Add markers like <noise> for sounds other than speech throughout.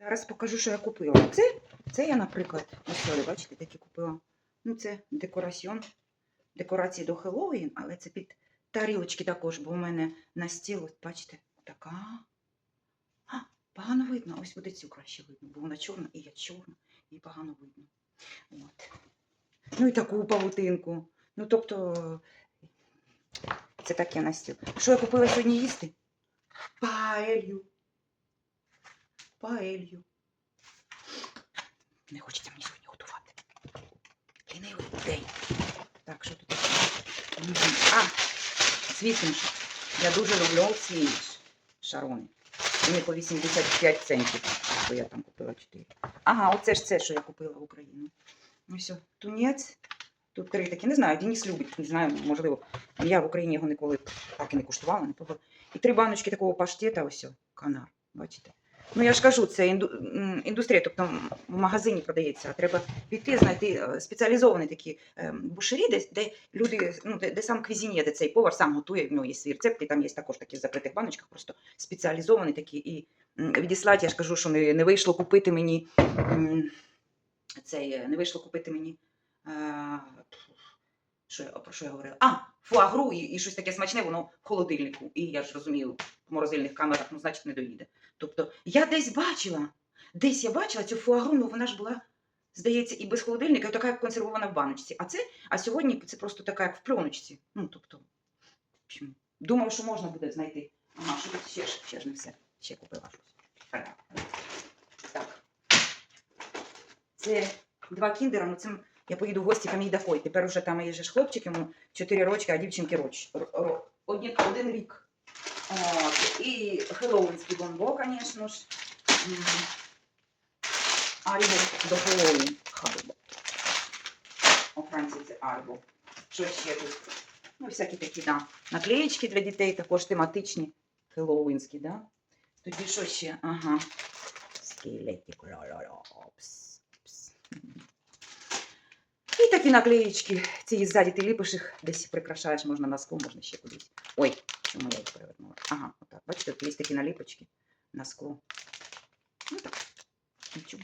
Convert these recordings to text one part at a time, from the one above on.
Зараз покажу, що я купила. Це, це я, наприклад, ось бачите, такі купила. Ну, це декораціон, декорації до Хеллоуін, але це під тарілочки також, бо у мене на стіл, от бачите, така. А, погано видно. Ось буде цю краще видно, бо вона чорна, і я чорна, і погано видно. От. Ну і таку павутинку. Ну, тобто, це таке на стіл. Що я купила сьогодні їсти? Паелью. Паелью. Не хочеться мені сьогодні готувати. Лінивий день. Так, що тут? А, світліше. Я дуже люблю ці шарони. Вони по 85 центів, бо я там купила 4. Ага, оце ж це, що я купила в Україну. Ось, о, тунець. Тут три такі, не знаю, Денис любить, не знаю, можливо. Я в Україні його ніколи так і не куштувала, не пробувала. І три баночки такого паштета, ось, канар, бачите. Ну, я ж кажу, це інду... індустрія, тобто в магазині продається. А треба піти, знайти е, спеціалізовані такі ем, бушері, де, де люди, ну, де, де сам квізінє, де цей повар сам готує, в нього є свій рецепт, і там є також такі в закритих баночках, просто спеціалізовані такі. І відіслати, я ж кажу, що не, не вийшло купити мені цей, е, не вийшло купити мені. Е, що я, про що я говорила? А, фуагру і, і щось таке смачне, воно в холодильнику. І я ж розумію, в морозильних камерах, ну, значить, не доїде. Тобто, я десь бачила, десь я бачила цю фуагру, ну вона ж була, здається, і без холодильника, і така як консервована в баночці. А це, а сьогодні це просто така, як в пленочці. Ну, тобто, думаю, що можна буде знайти. Ага, що тут ще, ще ж не все. Ще купила щось. Так. Це два кіндера, ну це я поїду в гості к мій. Тепер уже там є ж хлопчик, йому 4 рочки, а дівчинки роч. ро- ро- Один, один рік. От. І хеллоуінський бомбо, звісно ж. Альбо до Хеллоуін. Харбо. Це Альбо. Що ще тут? Ну, всякі такі, да. Наклеєчки для дітей також тематичні. Хеллоуінські, да? Тоді що ще? Ага. Скелетик. Пс, пс. І такі наклеєчки. Ці ззаді ти ліпиш їх, десь прикрашаєш, можна на скло, можна ще кудись. Ой, чому я їх перевернула? Ага, отак. Бачите, тут є такі наліпочки на скло. Ну так. Нічого.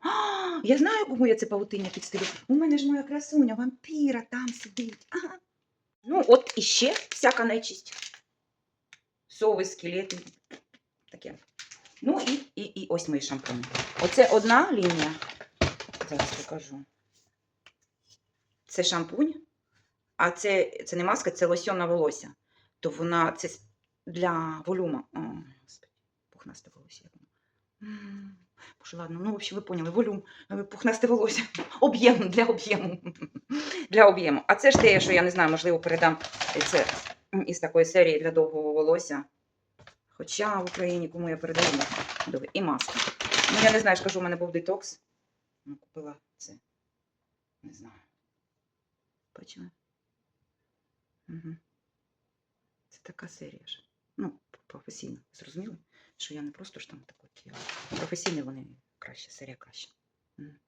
А, я знаю, кому я це павутиння підстелю. У мене ж моя красуня, вампіра там сидить. Ага. Ну, от іще всяка нечисть. Сови, скелети. Таке. Ну і, і, і ось мої шампуні. Оце одна лінія. Зараз покажу. Це шампунь, а це, це не маска, це лосьон на волосся. То вона це для волюма. О, господи, пухнасте волосся. Боже, ладно, ну, в общем, ви поняли, волюм, е, пухнасте волосся. <laughs> Об'єм для об'єму. <laughs> Для об'єму. А це ж те, що я не знаю, можливо, передам це із такої серії для довгого волосся. Хоча в Україні кому я передаю довге. І маска. Ну, я не знаю, ж кажу, у мене був детокс. Ну, купила це. Не знаю. Бачили? Угу. Це така серія ж. Ну, професійно. Зрозуміли? Що я не просто ж там так от. Професійно вони краще, серія краще. Мгм.